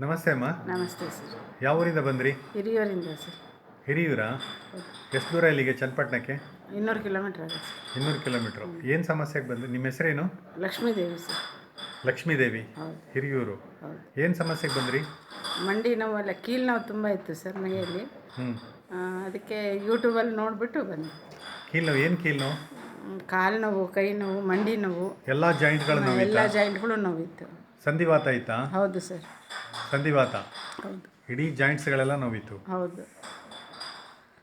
ನಮಸ್ತೆ ಅಮ್ಮ. ನಮಸ್ತೆ ಸರ್. ಯಾವ ಊರಿಂದ ಬಂದ್ರಿ? ಹಿರಿಯೂರಿಂದ ಸರ್. ಹಿರಿಯೂರಾ? ಎಷ್ಟು ದೂರ ಇಲ್ಲಿಗೆ ಚನ್ನಪಟ್ಟಣಕ್ಕೆ? ಇನ್ನೂರು ಕಿಲೋಮೀಟ್ರ್ ಆಗುತ್ತೆ ಸರ್. ಇನ್ನೂರು ಕಿಲೋಮೀಟ್ರು. ಏನು ಸಮಸ್ಯೆಗೆ ಬಂದ್ರಿ? ನಿಮ್ಮ ಹೆಸರೇನು? ಲಕ್ಷ್ಮೀದೇವಿ ಸರ್. ಲಕ್ಷ್ಮೀದೇವಿ. ಹೌದು. ಹಿರಿಯೂರು. ಹೌದು. ಏನು ಸಮಸ್ಯೆಗೆ ಬಂದ್ರಿ? ಮಂಡಿ ನೋವಲ್ಲ ಕೀಲ್ ನೋವು ತುಂಬ ಇತ್ತು ಸರ್ ಮೈಯಲ್ಲಿ. ಹ್ಞೂ ಆ, ಅದಕ್ಕೆ ಯೂಟ್ಯೂಬಲ್ಲಿ ನೋಡಿಬಿಟ್ಟು ಬಂದೆ. ಕೀಲು ನೋವು ಏನು ಕೀಲು ನೋವು? ಹ್ಮ್, ಕಾಲು ನೋವು ಕೈ ನೋವು ಮಂಡಿ ನೋವು. ಎಲ್ಲ ಜಾಯಿಂಟ್ಗಳ ನೋವು ಎಲ್ಲ ಜಾಯಿಂಟ್ಗಳು ನೋವಿತ್ತು. ಸಂಧಿವಾತ ಆಯ್ತಾ ಹೌದು ಸರ್. ಸಂಧಿವಾತ. ಹೌದು. ಇಡೀ ಜಾಯಿಂಟ್ಸ್ಗಳೆಲ್ಲ ನೋವಿತ್ತು. ಹೌದು.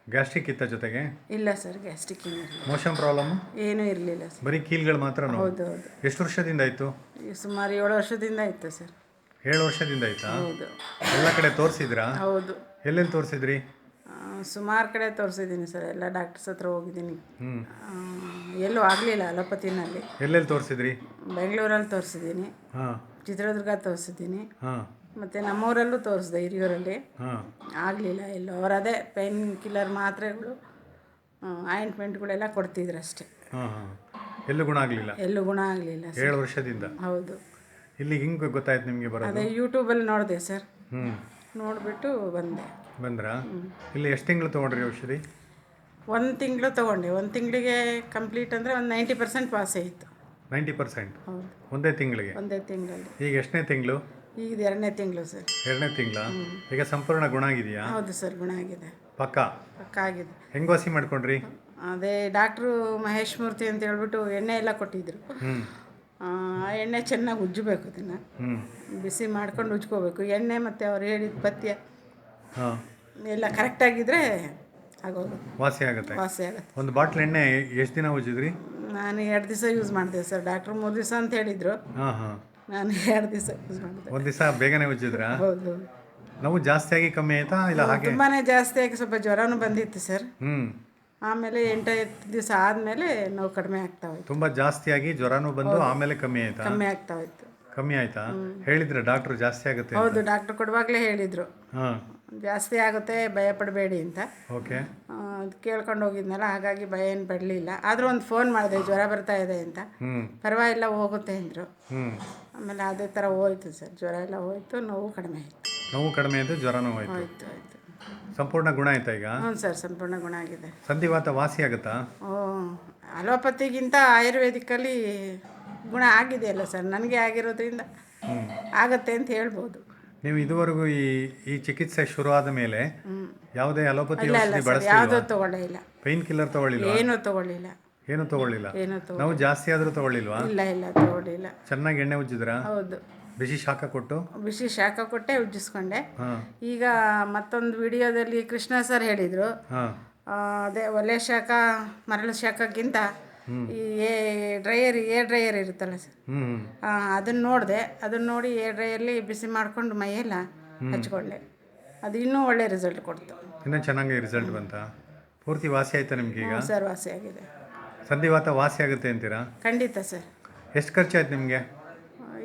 ಗ್ಯಾಸ್ಟ್ರಿಕ್ ಇತ್ತ ಜೊತೆಗೆ? ಇಲ್ಲ ಸರ್ ಗ್ಯಾಸ್ಟ್ರಿಕ್ ಏನಿರಲಿಲ್ಲ ಮೋಷನ್ ಪ್ರಾಬ್ಲಮ್ ಏನೂ ಇರಲಿಲ್ಲ ಸರ್ ಬರೀ ಕೀಲ್ಗಳು ಮಾತ್ರ ನೋವು? ಹೌದು ಹೌದು. ಎಷ್ಟು ವರ್ಷದಿಂದ ಆಯಿತು? ಸುಮಾರು ಏಳು ವರ್ಷದಿಂದ ಇತ್ತು ಸರ್ ಏಳು ವರ್ಷದಿಂದ ಆಯ್ತಾ? ಹೌದು. ಎಲ್ಲ ಕಡೆ ತೋರಿಸಿದ್ರಾ? ಹೌದು. ಎಲ್ಲೆಲ್ಲಿ ತೋರಿಸಿದ್ರಿ? ಸುಮಾರು ಕಡೆ ತೋರಿಸಿದ್ದೀನಿ ಸರ್ ಎಲ್ಲ ಡಾಕ್ಟರ್ಸ್ ಹತ್ರ ಹೋಗಿದ್ದೀನಿ. ಹ್ಞೂ ಆ, ಎಲ್ಲೂ ಆಗಲಿಲ್ಲ ಅಲೋಪತಿನಲ್ಲಿ. ಎಲ್ಲೆಲ್ಲಿ ತೋರಿಸಿದ್ರಿ? ಬೆಂಗಳೂರಲ್ಲಿ ತೋರಿಸಿದ್ದೀನಿ. ಹಾಂ. ಚಿತ್ರದುರ್ಗ ತೋರಿಸಿದ್ದೀನಿ. ಹಾಂ. ಮತ್ತು ನಮ್ಮೂರಲ್ಲೂ ತೋರಿಸ್ದೆ ಹಿರಿಯೂರಲ್ಲಿ. ಆಗಲಿಲ್ಲ ಆಗಲಿಲ್ಲ ಅವ್ರು ಅವರದೇ ಪೈನ್ ಕಿಲ್ಲರ್ ಮಾತ್ರೆಗಳು ಆಯಿಂಟ್ಮೆಂಟ್ಗಳೆಲ್ಲ ಕೊಡ್ತಿದ್ರು ಅಷ್ಟೇ. ಎಲ್ಲೂ ಗುಣ ಆಗಲಿಲ್ಲ? ಎಲ್ಲೂ ಗುಣ ಆಗಲಿಲ್ಲ ಏಳು ವರ್ಷದಿಂದ? ಹೌದು. ಇಲ್ಲಿ ಹಿಂಗೆ ಗೊತ್ತಾಯ್ತು ನಿಮಗೆ ಬರೋದು? ಅದೇ ಯೂಟ್ಯೂಬಲ್ಲಿ ನೋಡಿದೆ ಸರ್. ಹ್ಞೂ ನೋಡಿಬಿಟ್ಟು ಬಂದೆ. ಬಂದ್ರಾ? ಇಲ್ಲಿ ಎಷ್ಟು ತಿಂಗಳು ತೊಗೊಂಡ್ರಿ ಔಷಧಿ? ಒಂದು ತಿಂಗಳು ತೊಗೊಂಡೆ. ಒಂದು ತಿಂಗಳಿಗೆ ಕಂಪ್ಲೀಟ್ ಅಂದರೆ ಒಂದು ನೈಂಟಿ ಪರ್ಸೆಂಟ್ ಪಾಸ್ ಆಯಿತು ನೈಂಟಿ ಪರ್ಸೆಂಟ್? ಹೌದು. ಒಂದೇ ತಿಂಗಳಿಗೆ? ಒಂದೇ ತಿಂಗಳಲ್ಲಿ. ಈಗ ಎಷ್ಟನೇ ತಿಂಗಳು? ಈಗ ಇದು ಎರಡನೇ ತಿಂಗಳು ಸರ್. ಎರಡನೇ ತಿಂಗಳ? ಈಗ ಸಂಪೂರ್ಣ ಗುಣ ಆಗಿದೆಯಾ? ಹೌದು ಸರ್ ಗುಣ ಆಗಿದೆ. ಪಕ್ಕ? ಪಕ್ಕ ಆಗಿದೆ. ಹೆಂಗ್ ವಾಸಿ ಮಾಡ್ಕೊಂಡ್ರಿ? ಅದೇ ಡಾಕ್ಟ್ರು ಮಹೇಶ್ ಮೂರ್ತಿ ಅಂತ ಹೇಳ್ಬಿಟ್ಟು ಎಣ್ಣೆ ಎಲ್ಲ ಕೊಟ್ಟಿದ್ರು. ಆ ಎಣ್ಣೆ ಚೆನ್ನಾಗಿ ಉಜ್ಜಬೇಕು ಅದನ್ನ. ಬಿಸಿ ಮಾಡ್ಕೊಂಡು ಉಜ್ಕೋಬೇಕು. ಎಣ್ಣೆ ಮತ್ತು ಅವ್ರು ಹೇಳಿದ ಪಥ್ಯ ಹಾಂ. ಎಲ್ಲ ಕರೆಕ್ಟ್ ಆಗೋಗುತ್ತೆ ವಾಸಿ ಆಗುತ್ತೆ. ವಾಸಿ ಆಗುತ್ತೆ. ಒಂದು ಬಾಟ್ಲ್ ಎಣ್ಣೆ ಎಷ್ಟು ದಿನ ಉಜ್ಜಿದ್ರಿ? ನಾನು ಎರಡು ದಿವಸ ಯೂಸ್ ಮಾಡಿದೆ ಸರ್. ಡಾಕ್ಟ್ರು ಮೂರು ದಿವಸ ಅಂತ ಹೇಳಿದರು. ಹಾಂ ಹಾಂ. ನಾನು ಎರಡು ದಿವಸ ಯೂಸ್ ಮಾಡಿದೆ ಒಂದು ದಿವಸ ಬೇಗನೆ ಉಜ್ಜಿದ್ರಾ? ಹೌದು. ನೋವು ಜಾಸ್ತಿ ಆಗಿ ಕಮ್ಮಿ ಆಯ್ತಾ? ಇಲ್ಲ ಹಾಗೆ? ತುಂಬಾ ಜಾಸ್ತಿ ಆಗಿ ಸ್ವಲ್ಪ ಜ್ವರನೂ ಬಂದಿತ್ತು ಸರ್. ಹ್ಞೂ ಆಮೇಲೆ ಎಂಟೈದು ದಿವಸ ಆದಮೇಲೆ ನೋವು ಕಡಿಮೆ ಆಗ್ತಾ ಹೋಯ್ತು. ತುಂಬ ಜಾಸ್ತಿಯಾಗಿ ಜ್ವರನೂ ಬಂದು ಆಮೇಲೆ ಕಮ್ಮಿ ಆಯ್ತಾ? ಕಮ್ಮಿ ಆಗ್ತಾ ಹೋಯ್ತು. ಕಮ್ಮಿ ಆಯ್ತಾ? ಹೇಳಿದ್ರೆ ಡಾಕ್ಟ್ರು ಜಾಸ್ತಿ ಆಗುತ್ತೆ ಹೌದು ಡಾಕ್ಟರ್ ಕೊಡುವಾಗಲೇ ಹೇಳಿದ್ರು. ಹಾಂ. ಜಾಸ್ತಿ ಆಗುತ್ತೆ ಭಯ ಪಡಬೇಡಿ ಅಂತ. ಓಕೆ ಕೇಳ್ಕೊಂಡು ಹೋಗಿದ್ನಲ್ಲ ಹಾಗಾಗಿ ಭಯ ಏನು ಪಡಲಿಲ್ಲ. ಆದರೂ ಒಂದು ಫೋನ್ ಮಾಡಿದೆ ಜ್ವರ ಬರ್ತಾ ಇದೆ ಅಂತ. ಪರವಾಗಿಲ್ಲ ಹೋಗುತ್ತೆ ಅಂದರು. ಆಮೇಲೆ ಅದೇ ಥರ ಹೋಯ್ತು ಸರ್ ಜ್ವರ ಎಲ್ಲ ಹೋಯ್ತು ನೋವು ಕಡಿಮೆ ಆಯಿತು. ನೋವು ಕಡಿಮೆ ಆಯಿತು ಜ್ವರನೂ ಹೋಯ್ತು. ಹೋಯ್ತು ಆಯಿತು ಸಂಪೂರ್ಣ ಗುಣ ಆಯ್ತಾ ಈಗ? ಹ್ಞೂ ಸರ್ ಸಂಪೂರ್ಣ ಗುಣ ಆಗಿದೆ. ಸಂಧಿವಾತ ವಾಸಿ ಆಗುತ್ತಾ? ಓ ಅಲೋಪತಿಗಿಂತ ಆಯುರ್ವೇದಿಕಲ್ಲಿ ಗುಣ ಆಗಿದೆಯಲ್ಲ ಸರ್ ನನಗೆ ಆಗಿರೋದ್ರಿಂದ ಆಗತ್ತೆ ಅಂತ ಹೇಳ್ಬೋದು. ನೀವು ಇದುವರೆಗೂ ಈ ಈ ಚಿಕಿತ್ಸೆ ಶುರು ಆದ ಮೇಲೆ ಯಾವುದೇ ಅಲೋಪತಿ ಔಷಧಿ ಬಳಸ್ತಿಲ್ವಾ? ಯಾವುದೂ ತೊಗೊಳ್ಳೇ ಇಲ್ಲ ಪೈನ್ ಕಿಲ್ಲರ್ ತಗೊಳ್ಳಿಲ್ವಾ? ಏನೂ ತೊಗೊಳ್ಳಿಲ್ಲ. ಏನು ತಗೊಳ್ಳಿಲ್ಲ? ಏನೂ ತಗೊ ನಾವು ಜಾಸ್ತಿ ಆದರೂ ತಗೊಳ್ಳಿಲ್ವಾ? ಇಲ್ಲ ಇಲ್ಲ ತಗೊಳ್ಳಿಲ್ಲ. ಚೆನ್ನಾಗಿ ಎಣ್ಣೆ ಉಜ್ಜಿದ್ರಾ? ಹೌದು. ಬಿಸಿ ಶಾಖ ಕೊಟ್ಟು? ಬಿಸಿ ಶಾಖ ಕೊಟ್ಟೆ ಉಜ್ಜಿಸ್ಕೊಂಡೆ. ಹಾಂ. ಈಗ ಮತ್ತೊಂದು ವಿಡಿಯೋದಲ್ಲಿ ಕೃಷ್ಣ ಸರ್ ಹೇಳಿದ್ರು. ಹಾಂ. ಅದೇ ಒಲೆ ಶಾಖ ಮರಳು ಶಾಖಕ್ಕಿಂತ ಈ ಏ ಡ್ರೈಯರ್ ಏರ್ ಡ್ರೈಯರ್ ಇರುತ್ತಲ್ಲ ಸರ್. ಹಾಂ ಅದನ್ನು ನೋಡಿದೆ. ಅದನ್ನ ನೋಡಿ ಏರ್ ಡ್ರೈಯಲ್ಲಿ ಬಿಸಿ ಮಾಡಿಕೊಂಡು ಮೈಯೆಲ್ಲ ಹಚ್ಕೊಂಡೆ ಅದು ಇನ್ನೂ ಒಳ್ಳೆ ರಿಸಲ್ಟ್ ಕೊಡ್ತು. ಇನ್ನೂ ಚೆನ್ನಾಗಿ ರಿಸಲ್ಟ್ ಬಂತ? ಪೂರ್ತಿ ವಾಸಿ ಆಯ್ತಾ ನಿಮ್ಗೆ ಈಗ? ಸರ್ ವಾಸಿ ಆಗಿದೆ. ಸಂಧಿವಾತ ವಾಸಿ ಆಗುತ್ತೆ ಅಂತೀರಾ? ಖಂಡಿತ ಸರ್. ಎಷ್ಟು ಖರ್ಚಾಯ್ತು ನಿಮಗೆ?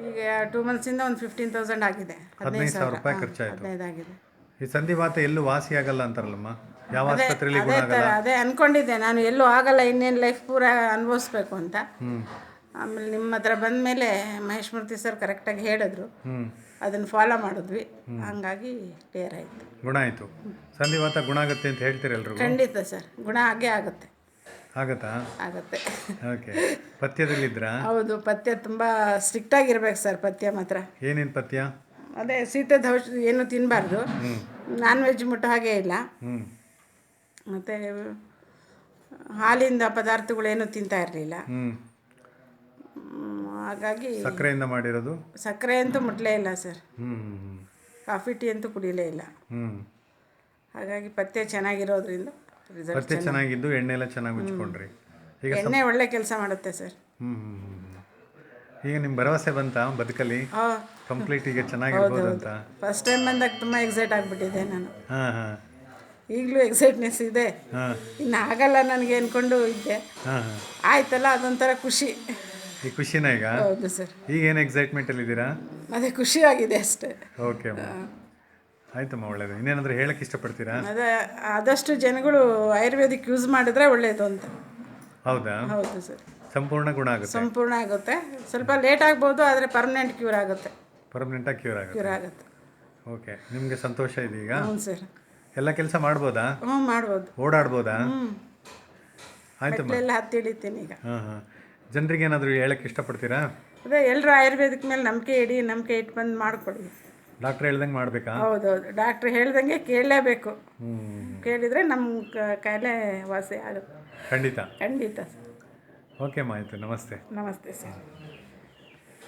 ಈಗ ಟೂ ಮಂತ್ಸಿಂದ ಒಂದು ಫಿಫ್ಟೀನ್ ತೌಸಂಡ್ ಆಗಿದೆ. ಹದಿನೈದು ಸಾವಿರ ರೂಪಾಯಿ ಖರ್ಚಾಯಿತು. ಹದಿನೈದು ಆಗಿದೆ. ಈ ಸಂಧಿವಾತ ಎಲ್ಲೂ ವಾಸಿ ಆಗಲ್ಲ ಅಂತಾರಲ್ಲಮ್ಮ? ಯಾವ ಆಸ್ಪತ್ರೆಯಲ್ಲಿ ಗುಣ ಅದೇ ಥರ ಅದೇ ಅಂದ್ಕೊಂಡಿದ್ದೆ ನಾನು ಎಲ್ಲೂ ಆಗಲ್ಲ ಇನ್ನೇನು ಲೈಫ್ ಪೂರ ಅನುಭವಿಸ್ಬೇಕು ಅಂತ. ಆಮೇಲೆ ನಿಮ್ಮ ಹತ್ರ ಬಂದ ಮೇಲೆ ಮಹೇಶ್ ಮೂರ್ತಿ ಸರ್ ಕರೆಕ್ಟಾಗಿ ಹೇಳಿದ್ರು. ಅದನ್ನ ಫಾಲೋ ಮಾಡಿದ್ವಿ. ಹಂಗಾಗಿ ಕ್ಲಿಯರ್ ಆಯಿತು. ಗುಣ ಆಯಿತು. ಸಂಧಿವಾತ ಗುಣ ಆಗುತ್ತೆ ಅಂತ ಹೇಳ್ತೀರ ಎಲ್ರಿಗೂ? ಖಂಡಿತ ಸರ್ ಗುಣ ಆಗೇ ಆಗುತ್ತೆ. ಆಗತ್ತಾ? ಆಗುತ್ತೆ. ಓಕೆ. ಪಥ್ಯದಲ್ಲಿದ್ರಾ ಹೌದು ಪಥ್ಯ ತುಂಬ ಸ್ಟ್ರಿಕ್ಟಾಗಿರ್ಬೇಕು ಸರ್ ಪಥ್ಯ ಮಾತ್ರ. ಏನೇನು ಪಥ್ಯ? ಅದೇ ಶೀತದ ಔಷಧಿ ಏನು ತಿನ್ನಬಾರ್ದು ನಾನ್ ವೆಜ್ ಮುಟ್ಟ ಹಾಗೆ ಇಲ್ಲ. ಹ್ಞೂ ಮತ್ತು ಹಾಲಿಂದ ಪದಾರ್ಥಗಳೇನು ತಿಂತಾ ಇರಲಿಲ್ಲ. ಹಾಗಾಗಿ ಸಕ್ಕರೆಯಿಂದ ಮಾಡಿರೋದು? ಸಕ್ಕರೆ ಅಂತೂ ಮುಟ್ಲೇ ಇಲ್ಲ ಸರ್. ಕಾಫಿ ಟೀ ಅಂತೂ ಕುಡಿಲೇ ಇಲ್ಲ. ಹಾಗಾಗಿ ಪಥ್ಯ ಚೆನ್ನಾಗಿರೋದ್ರಿಂದ ಪತ್ತೆ ಚೆನ್ನಾಗಿದ್ದು ಎಣ್ಣೆ ಎಲ್ಲ ಚೆನ್ನಾಗಿ ಉಚ್ಕೊಂಡ್ರಿ ಈಗ ಎಣ್ಣೆ ಒಳ್ಳೆ ಕೆಲಸ ಮಾಡುತ್ತೆ ಸರ್. ಈಗ ನಿಮ್ಮ ಭರವಸೆ ಬಂತ ಬದುಕಲ್ಲಿ? ಕಂಪ್ಲೀಟ್ ಈಗ ಚೆನ್ನಾಗಿರ್ಬೋದು ಅಂತ ಫಸ್ಟ್ ಟೈಮ್ ಬಂದಾಗ ತುಂಬ ಎಕ್ಸೈಟ್ ಆಗಿಬಿಟ್ಟಿದ್ದೆ ನಾನು. ಹಾಂ ಹಾಂ. ಈಗಲೂ ಎಕ್ಸೈಟ್ನೆಸ್ ಇದೆ. ಇನ್ನು ಆಗಲ್ಲ ನನಗೆ ಅಂದ್ಕೊಂಡು ಇದ್ದೆ. ಆಯ್ತಲ್ಲ ಅದೊಂಥರ ಖುಷಿ. ಈ ಖುಷಿನ ಈಗ? ಹೌದು ಸರ್. ಈಗ ಏನು ಎಕ್ಸೈಟ್ಮೆಂಟಲ್ಲಿ ಇದ್ದೀರಾ? ಅದೇ ಖುಷಿಯಾಗಿದೆ ಆಗಿದೆ ಅಷ್ಟೇ ಓಕೆ ಆಯ್ತಮ್ಮ ಒಳ್ಳೇದು. ಇನ್ನೇನಾದರೂ ಹೇಳಕ್ಕೆ ಇಷ್ಟಪಡ್ತೀರಾ? ಅದೇ ಆದಷ್ಟು ಜನಗಳು ಆಯುರ್ವೇದಿಕ್ ಯೂಸ್ ಮಾಡಿದ್ರೆ ಒಳ್ಳೆಯದು ಅಂತ. ಹೌದಾ? ಹೌದು ಸರ್. ಸಂಪೂರ್ಣ ಗುಣ ಆಗುತ್ತೆ. ಸಂಪೂರ್ಣ ಆಗುತ್ತೆ. ಸ್ವಲ್ಪ ಲೇಟ್ ಆಗ್ಬೋದು ಆದರೆ ಪರ್ಮನೆಂಟ್ ಕ್ಯೂರ್ ಆಗುತ್ತೆ. ಪರ್ಮನೆಂಟಾಗಿ ಕ್ಯೂರ್ ಆಗುತ್ತೆ. ಕ್ಯೂರ್ ಆಗುತ್ತೆ. ಓಕೆ ನಿಮಗೆ ಸಂತೋಷ ಇದೆ ಈಗ ಹ್ಞೂ ಸರ್. ಎಲ್ಲ ಕೆಲಸ ಮಾಡ್ಬೋದಾ? ಹ್ಞೂ ಮಾಡ್ಬೋದು. ಓಡಾಡ್ಬೋದಾ? ಹ್ಞೂ ಆಯ್ತು ಮೆಟ್ಲೆಲ್ಲ ಹತ್ತಿ ಈಗ. ಹಾಂ ಹಾಂ. ಜನರಿಗೆ ಏನಾದರೂ ಹೇಳಕ್ಕೆ ಇಷ್ಟಪಡ್ತೀರಾ? ಅದೇ ಎಲ್ಲರೂ ಆಯುರ್ವೇದಿಕ್ ಮೇಲೆ ನಂಬಿಕೆ ಇಡಿ ನಂಬಿಕೆ ಇಟ್ಟು ಬಂದು ಮಾಡಿಕೊಡಿ. ಡಾಕ್ಟ್ರ್ ಹೇಳ್ದಂಗೆ ಮಾಡಬೇಕಾ? ಹೌದೌದು. ಡಾಕ್ಟ್ರ್ ಹೇಳ್ದಂಗೆ ಕೇಳಲೇಬೇಕು. ಕೇಳಿದರೆ ನಮ್ಮ ಕಾಯಿಲೆ ವಾಸಿ ಆಗುತ್ತೆ. ಖಂಡಿತ. ಖಂಡಿತ ಸರ್. ಓಕೆ ಅಮ್ಮ ಆಯಿತು. ನಮಸ್ತೆ. ನಮಸ್ತೆ ಸರ್.